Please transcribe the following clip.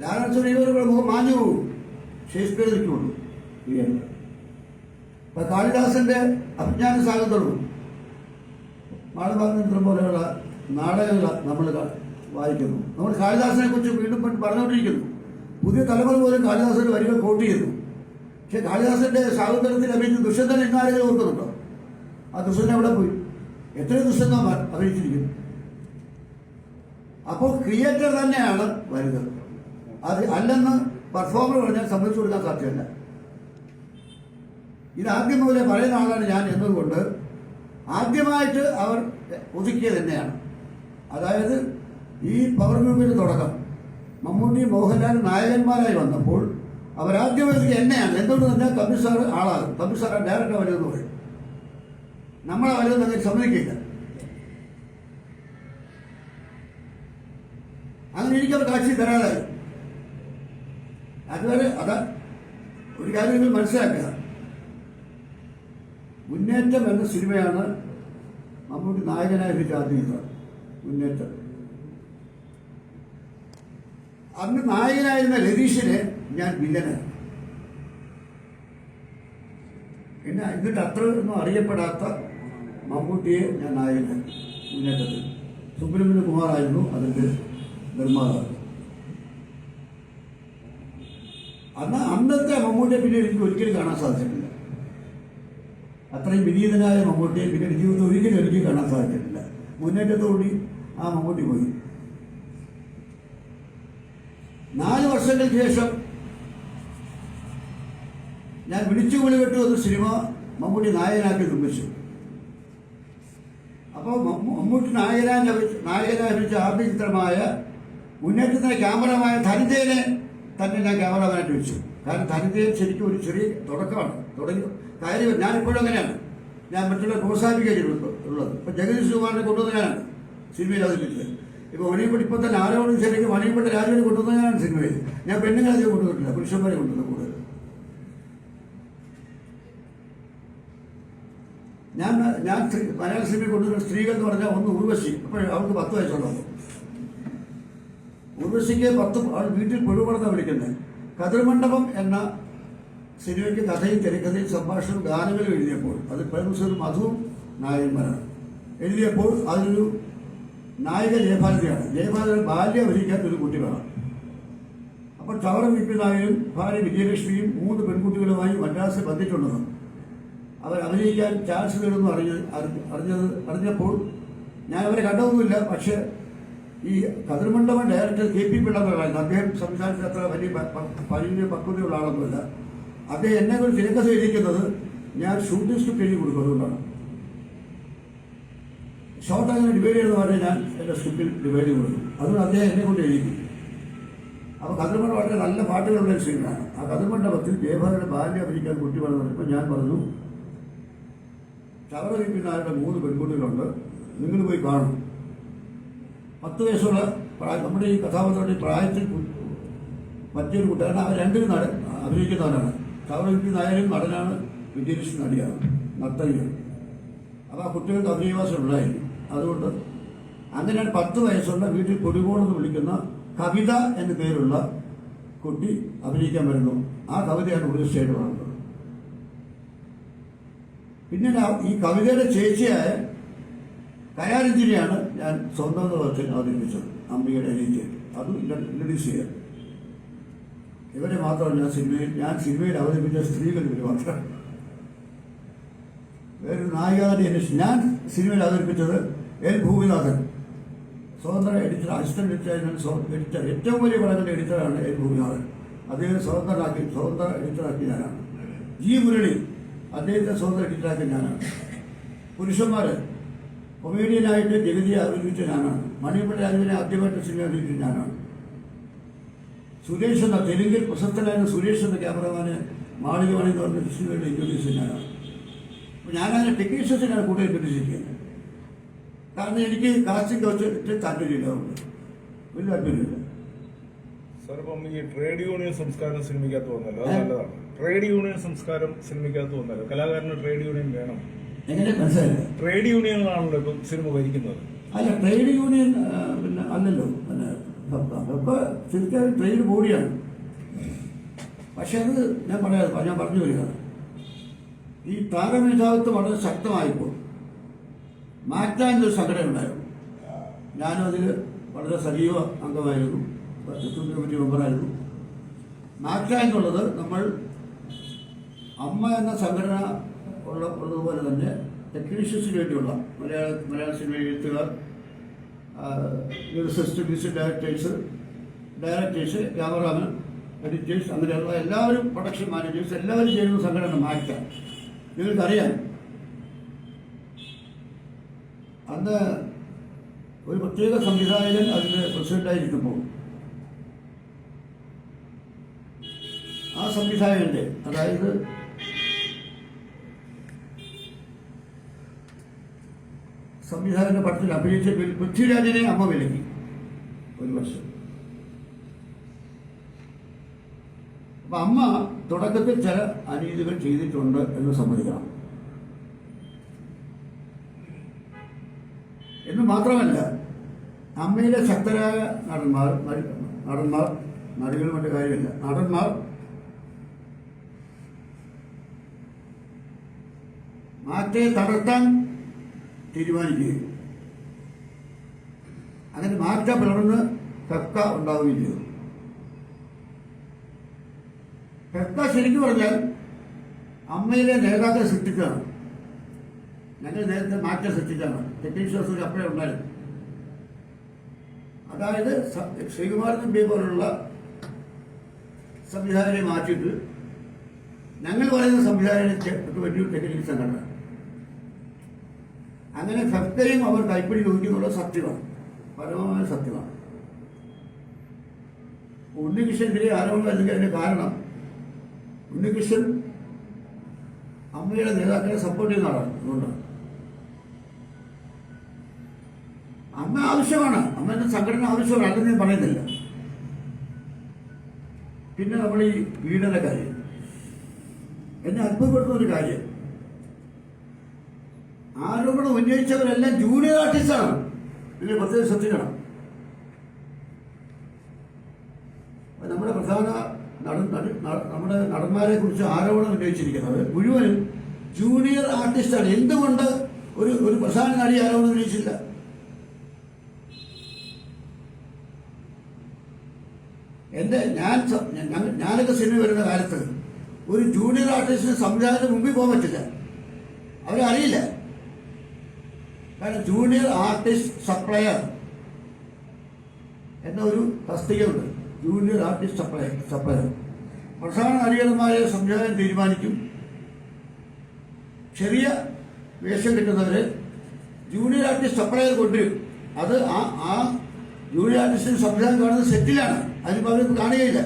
ലാലൻസ് ഇവരുടെ മുഖം മാഞ്ഞു പോകും ഷേക്സ്പിയർ നിൽക്കുള്ളൂ അപ്പൊ കാളിദാസന്റെ അഭിജ്ഞാന സാഗതവും മാളഭാഗം പോലെയുള്ള നാടകങ്ങൾ നമ്മൾ വായിക്കുന്നു. നമ്മൾ കാളിദാസനെ കുറിച്ച് വീണ്ടും പറഞ്ഞുകൊണ്ടിരിക്കുന്നു. പുതിയ തലമുറ പോലും കാളിദാസന്റെ വരികൾ കോട്ട് ചെയ്യുന്നു. പക്ഷെ കാളിദാസന്റെ സാഹോദരത്തിൽ അഭിനയിച്ച ദുഷ്യന്തൻ എന്നാരെങ്കിലും ഓർക്കുന്നുണ്ടോ? ആ ദുഷ്യന്തൻ എവിടെ പോയി? എത്രയോ ദുഷ്യന്തന്മാർ അഭിനയിച്ചിരിക്കുന്നു അപ്പോൾ ക്രിയേറ്റർ തന്നെയാണ് വരുന്നത് അത് അല്ലെന്ന് പെർഫോമർ പറഞ്ഞാൽ സമ്മതിച്ചു കൊടുക്കാൻ സാധ്യമല്ല. ഇത് ആദ്യം മുതലേ പറയുന്ന ആളാണ് ഞാൻ എന്നതുകൊണ്ട് ആദ്യമായിട്ട് അവർ ഒതുക്കിയത് തന്നെയാണ് അതായത് ഈ പവർ ഗ്രൂപ്പിന്റെ തുടക്കം മമ്മൂട്ടി മോഹൻലാൽ നായകന്മാരായി വന്നപ്പോൾ അവരാദ്യം ഒതുക്കി എന്നെയാണ്. എന്തുകൊണ്ട് തന്നെ കബീർ സാർ ആളാകും. കബീർ സാർ ഡയറക്ടർ വരുന്നത് വഴി നമ്മളെ വലുതെന്ന് അങ്ങനെ സമ്മതിക്കില്ല. അങ്ങനെ എനിക്കത് കാഴ്ച തരാതായി. അതുവരെ അത് ഒരു കാര്യം നിങ്ങൾ മനസ്സിലാക്കുക. മുന്നേറ്റം എന്ന സിനിമയാണ് മമ്മൂട്ടി നായകനായ ഒരു ചിത്രം. മുന്നേറ്റം. അന്ന് നായകനായിരുന്ന രതീഷിനെ ഞാൻ വില്ലനായി. പിന്നെ എന്നിട്ട് അത്ര ഒന്നും അറിയപ്പെടാത്ത മമ്മൂട്ടിയെ ഞാൻ നായകനായി. മുന്നേറ്റത്തിൽ. സുബ്രഹ്മണ്യ കുമാറായിരുന്നു അതിന്റെ നിർമ്മാതാവ്. അന്ന് അന്നത്തെ മമ്മൂട്ടിയെ പിന്നെ എനിക്ക് ഒരിക്കലും കാണാൻ സാധിച്ചിട്ടില്ല. അത്രയും വിനീതനായ മമ്മൂട്ടിയെ പിന്നെ ജീവിതത്തിൽ ഒരിക്കലും എനിക്ക് കാണാൻ സാധിച്ചിട്ടില്ല. മുന്നേറ്റത്തോടി ആ മമ്മൂട്ടി പോയി. നാല് വർഷങ്ങൾക്ക് ശേഷം ഞാൻ വിളിച്ചു വിളി കെട്ടു എന്ന സിനിമ മമ്മൂട്ടി നായകനാക്കി നിർമ്മിച്ചു. അപ്പോൾ മമ്മൂട്ടി നായകനായി നായകനായി ലഭിച്ച ആദ്യ ചിത്രമായ മുന്നേറ്റത്തിന് ക്യാമറമായ ധനിജയനെ തന്നെ ഞാൻ ക്യാമറമാനായിട്ട് വെച്ചു. കാരണം തനിക്ക് ശരിക്കും ഒരു ചെറിയ തുടക്കമാണ്. തുടങ്ങി കാര്യം ഞാനിപ്പോഴും അങ്ങനെയാണ്. ഞാൻ മറ്റുള്ള പ്രോത്സാഹിപ്പിക്കുന്നത് ഉള്ളത്. ഇപ്പൊ ജഗദീഷ് കുമാറിനെ കൊണ്ടുവന്ന ഞാനാണ് സിനിമയിൽ അവതരിപ്പിച്ചത് ഇപ്പൊ വണിയപ്പെട്ട് ഇപ്പൊ തന്നെ ആരോടും ശരിക്കും വണിയപ്പെട്ട രാജുവിനെ കൊണ്ടുവന്ന ഞാനാണ് സിനിമയിൽ. ഞാൻ പെണ്ണുങ്ങളെ അധികം കൊണ്ടുവന്നിട്ടില്ല പുരുഷന്മാരെ കൊണ്ടുവന്ന കൂടുതൽ. ഞാൻ ഞാൻ മലയാള സിനിമയിൽ കൊണ്ടുവരുന്ന സ്ത്രീകൾ എന്ന് പറഞ്ഞാൽ ഒന്ന് ഉർവശി. അപ്പോൾ അവർക്ക് പത്ത് വയസ്സുള്ളൂ. ഉർവശിക്ക് പത്ത് അവൾ വീട്ടിൽ പുഴുപടന്ന വിളിക്കുന്നത് കതിർമണ്ഡപം എന്ന സിനിമയ്ക്ക് കഥയും തിരക്കഥയും സംഭാഷണവും ഗാനങ്ങളും എഴുതിയപ്പോൾ അത് പ്രൊഡ്യൂസർ മധുവും നായകന്മാരാണ് എഴുതിയപ്പോൾ അതിലൊരു നായിക ജയഭാരതിയാണ്. ജയഭാരതി ബാല്യം ഭരിക്കാത്ത ഒരു കുട്ടി വേണം അപ്പോൾ ടവർ വി പി നായരും ഭാര്യ വിജയലക്ഷ്മിയും മൂന്ന് പെൺകുട്ടികളുമായി മദ്രാസിൽ വന്നിട്ടുണ്ടെന്നും അവർ അഭിനയിക്കാൻ ചാൻസ് അറിഞ്ഞ് അറിഞ്ഞ- അറിഞ്ഞത് അറിഞ്ഞപ്പോൾ ഞാൻ അവരെ കണ്ടതൊന്നുമില്ല പക്ഷേ ഈ Kathirmandapam director K P Pillai എന്ന് പറയുന്നത് അദ്ദേഹം സംസാരിച്ച അത്ര വലിയ വലിയ പക്വതയുള്ള ആളൊന്നുമില്ല. അദ്ദേഹം എന്നെ ഒരു തിരക്കഥ എഴുതിക്കുന്നത് ഞാൻ ഷൂട്ടിംഗ് സ്ക്രിപ്റ്റ് എഴുതി കൊടുക്കുന്നതുകൊണ്ടാണ് ഷോർട്ട് അങ്ങനെ ഡിവൈഡ് ചെയ്തെന്ന് പറഞ്ഞാൽ ഞാൻ എന്റെ സ്ക്രിപ്റ്റിൽ ഡിവൈഡ് ചെയ്ത് കൊടുക്കും. അതുകൊണ്ട് അദ്ദേഹം എന്നെ കൊണ്ട് എഴുതി അപ്പോൾ കതിർമണ്ഡപം വളരെ നല്ല പാട്ടുകളുള്ള ഒരു സിനിമയാണ്. ആ കതിർമണ്ഡപത്തിൽ ജയഭാരയുടെ ബാല്യ അഭിനയിക്കാൻ കുട്ടി പറഞ്ഞു പറഞ്ഞപ്പോൾ ഞാൻ പറഞ്ഞു ചവറ ആരുടെ മൂന്ന് പെൺകുട്ടികളുണ്ട്. നിങ്ങൾ പോയി കാണും. പത്ത് വയസ്സുള്ള പ്രായം നമ്മുടെ ഈ കഥാപാത്രത്തിന്റെ പ്രായത്തിൽ മറ്റൊരു കുട്ടിയാണ്. അവർ രണ്ടും നട അഭിനയിക്കുന്നവരാണ്. ചവറ നായകൻ നടനാണ് വിജയലക്ഷ്മി നടിയാണ് നർത്തകിയാണ്. അപ്പോൾ ആ കുട്ടികൾക്ക് അഭിനയവാസം ഉണ്ടായിരുന്നു അതുകൊണ്ട് അങ്ങനെയാണ് പത്ത് വയസ്സുള്ള വീട്ടിൽ കൊടികോണെന്ന് വിളിക്കുന്ന കവിത എന്ന പേരുള്ള കുട്ടി അഭിനയിക്കാൻ വരുന്നു. ആ കവിതയാണ് ഉദ്ദേശിച്ചായിട്ട് പറയുന്നത് പിന്നീട് ഈ കവിതയുടെ ചേച്ചിയായ കയാരഞ്ജലിയാണ് ഞാൻ സ്വന്തം തലത്തിൽ അവതരിപ്പിച്ചത്. അമ്പികയുടെ അനിയത്തി. അതും ഇൻട്രൊഡ്യൂസ് ചെയ്യാൻ ഇവരെ മാത്രമല്ല സിനിമയിൽ ഞാൻ സിനിമയിൽ അവതരിപ്പിച്ച സ്ത്രീകൾ ഇവർ മാത്രം. വേറെ നായികാന്റെ എന്നെ ഞാൻ സിനിമയിൽ അവതരിപ്പിച്ചത് എൽ ഭൂമിനാഥൻ സ്വതന്ത്ര എഡിറ്റർ അസിസ്റ്റന്റ് എഡിറ്റർ എഡിറ്റർ ഏറ്റവും വലിയ പടങ്ങളുടെ എഡിറ്ററാണ് എൽ ഭൂമിനാഥൻ അദ്ദേഹം സ്വതന്ത്രനാക്കി സ്വതന്ത്ര എഡിറ്ററാക്കി ഞാനാണ്. ജി മുരളി. അദ്ദേഹത്തെ സ്വതന്ത്ര എഡിറ്ററാക്കി ഞാനാണ്. പുരുഷന്മാര് കൊമേഡിയനായിട്ട് ജഗതിയെ അവതരിപ്പിച്ച ഞാനാണ്. മണിയപ്പള്ളി രാജുവിനെ ആദ്യമായിട്ട് സിനിമ അവതരിപ്പിച്ച ഞാനാണ്. സുരേഷ് എന്ന തെലുങ്കിൽ പ്രശസ്തനായ സുരേഷ് എന്ന ക്യാമറമാന് മാളികമാണി എന്ന് പറഞ്ഞ സിനിമയുടെ ഇൻട്രൊഡ്യൂസ് ഞാനാണ്. അപ്പോൾ ഞാനതിനെ ടെക്നീഷ്യൻസിനാണ് കൂടെ ഇൻട്രൊഡ്യൂസ് ചെയ്യുന്നത് കാരണം എനിക്ക് കാസ്റ്റിംഗ് വെച്ചിട്ട് താല്പര്യമില്ല വലിയ താല്പര്യമില്ല സാർ ഇപ്പം ഈ ട്രേഡ് യൂണിയൻ സംസ്കാരം സിനിമയ്ക്കകത്ത് വന്നല്ലോ. അത് നല്ലതാണ്. ട്രേഡ് യൂണിയൻ സംസ്കാരം സിനിമയ്ക്കകത്ത് വന്നല്ലോ. കലാകാരന് ട്രേഡ് യൂണിയൻ വേണം. എങ്ങനെ മനസ്സിലായി ട്രേഡ് യൂണിയനുകളാണല്ലോ ഇപ്പം സിനിമ ഭരിക്കുന്നത്. അല്ല ട്രേഡ് യൂണിയൻ പിന്നെ അല്ലല്ലോ പിന്നെ അതൊക്കെ ശരിക്കും ട്രേഡ് ബോഡിയാണ്. പക്ഷെ അത് ഞാൻ പറയാതെ ഞാൻ പറഞ്ഞു വരികയാണ് ഈ താരമേധാവിത്വം വളരെ ശക്തമായപ്പോൾ മാറ്റാൻ ഒരു സംഘടന ഉണ്ടായിരുന്നു ഞാനും അതിൽ വളരെ സജീവ അംഗമായിരുന്നു. എക്സിക്യൂട്ടീവ് കമ്മിറ്റി മെമ്പറായിരുന്നു. മാറ്റാൻ എന്നുള്ളത് നമ്മൾ അമ്മ എന്ന സംഘടന ഉള്ള ഉള്ളതുപോലെ തന്നെ ടെക്നീഷ്യൻസിന് വേണ്ടിയുള്ള മലയാള മലയാള സിനിമ എഴുത്തുകാർ music directors directors cameraman editors അങ്ങനെയുള്ള എല്ലാവരും പ്രൊഡക്ഷൻ മാനേജേഴ്സ് എല്ലാവരും ചെയ്യുന്ന സംഘടന മാറ്റാം. നിങ്ങൾക്കറിയാം. അന്ന് ഒരു പ്രത്യേക സംവിധായകൻ അതിന് പ്രസിഡന്റായിരിക്കുമ്പോൾ ആ സംവിധായകന്റെ അതായത് സംവിധായകന്റെ പടത്തിൽ അഭിനയിച്ച പൃഥ്വിരാജിനെ അമ്മ വിലക്കി. ഒരു വർഷം. അപ്പൊ അമ്മ തുടക്കത്തിൽ ചില അനീതികൾ ചെയ്തിട്ടുണ്ട് എന്ന് സമ്മതിക്കണം. എന്ന് മാത്രമല്ല അമ്മയിലെ ശക്തരായ നടന്മാർ നടി- നടന്മാർ നടികൾ മറ്റു കാര്യമില്ല. നടന്മാർ മാറ്റേ തളർത്താൻ തീരുമാനിക്കുകയും. അങ്ങനെ മാറ്റ പിളർന്ന് കക്ക ഉണ്ടാവുകയും ചെയ്തു. കക്ക ശരിക്കും പറഞ്ഞാൽ അമ്മയിലെ നേതാക്കളെ സൃഷ്ടിച്ചതാണ് ഞങ്ങൾ നേരത്തെ മാറ്റം ടെക്നീഷ്യൻസ് ഒരു അപ്പോഴേ ഉണ്ടായിരുന്നു അതായത് ശ്രീകുമാരൻ എം പി പോലുള്ള സംവിധായകരെ മാറ്റിയിട്ട് ഞങ്ങൾ പറയുന്ന സംവിധായകരെ ചെ- വലിയ ടെക്നിക്കൽ സംഘടന അങ്ങനെ സത്യം അവർ കൈപ്പിടി ചോദിക്കുന്നുള്ള സത്യമാണ്. പരമമായ സത്യമാണ്. ഉണ്ണികൃഷ്ണനെതിരെ ആരോപണം അല്ലെങ്കിൽ അതിന്റെ കാരണം ഉണ്ണികൃഷ്ണൻ അമ്മയുടെ നേതാക്കളെ സപ്പോർട്ട് ചെയ്യുന്ന ആളാണ്. അതുകൊണ്ടാണ്. അമ്മ ആവശ്യമാണ്. അമ്മേന്റെ സംഘടന ആവശ്യമാണ്. അല്ലെന്ന് ഞാൻ പറയുന്നില്ല. പിന്നെ നമ്മൾ ഈ വീടിന്റെ കാര്യം. എന്നെ അത്ഭുതപ്പെടുന്ന ഒരു കാര്യം. ആരോപണം ഉന്നയിച്ചവരെല്ലാം ജൂനിയർ ആർട്ടിസ്റ്റാണ്. ഇതിൽ പ്രത്യേക ശ്രദ്ധിക്കണം നമ്മുടെ പ്രധാന നമ്മുടെ നടന്മാരെ കുറിച്ച് ആരോപണം ഉന്നയിച്ചിരിക്കുന്നത് മുഴുവനും ജൂനിയർ ആർട്ടിസ്റ്റാണ്. എന്തുകൊണ്ട് ഒരു ഒരു പ്രധാന നടി ആരോപണം ഉന്നയിച്ചില്ല? എന്റെ ഞാൻ ഞാനൊക്കെ സിനിമ വരുന്ന കാലത്ത് ഒരു ജൂനിയർ ആർട്ടിസ്റ്റിന് സംവിധാനത്തിന് മുമ്പിൽ പോകാൻ പറ്റില്ല. അവരെ അറിയില്ല. കാരണം ജൂനിയർ ആർട്ടിസ്റ്റ് സപ്ലയർ എന്ന ഒരു തസ്തികയുണ്ട്. ജൂനിയർ ആർട്ടിസ്റ്റ് സപ്ലയർ സപ്ലയർ പ്രധാന നടികന്മാരെ സംവിധാനം തീരുമാനിക്കും. ചെറിയ വേഷം കിട്ടുന്നവരെ ജൂനിയർ ആർട്ടിസ്റ്റ് സപ്ലയർ കൊണ്ടുവരും. അത് ആ ആ ജൂനിയർ ആർട്ടിസ്റ്റിന് സംവിധാനം കാണുന്നത് സെറ്റിലാണ് അതിന് പകരം കാണുകയില്ല.